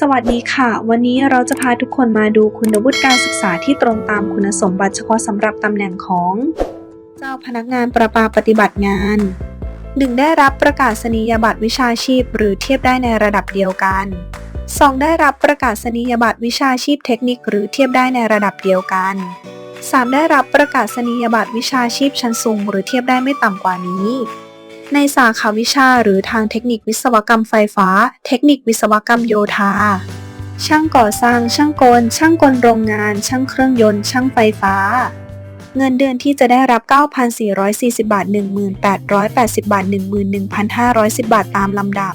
สวัสดีค่ะ วันนี้เราจะพาทุกคนมาดูคุณวุฒิการศึกษาที่ตรงตามคุณสมบัติเฉพาะสำหรับตำแหน่งของ เจ้าพนักงานประปาปฏิบัติงาน 1. ได้รับประกาศนียบัตรวิชาชีพ หรือเทียบได้ในระดับเดียวกัน 2. ได้รับประกาศนียบัตรวิชาชีพเทคนิค หรือเทียบได้ในระดับเดียวกัน 3. ได้รับประกาศนียบัตรวิชาชีพชั้นสูง หรือเทียบได้ไม่ต่ำกว่านี้ ในสาขาวิชาหรือทางเทคนิควิศวกรรมไฟฟ้า เทคนิควิศวกรรมโยธา ช่างก่อสร้าง ช่างกล ช่างกลโรงงาน ช่างเครื่องยนต์ ช่างไฟฟ้า เงินเดือนที่จะได้รับ 9,440 บาท 1880 บาท 11,510 บาทตามลำดับ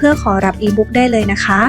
พื่อขอรับอีบุ๊กได้เลยนะคะ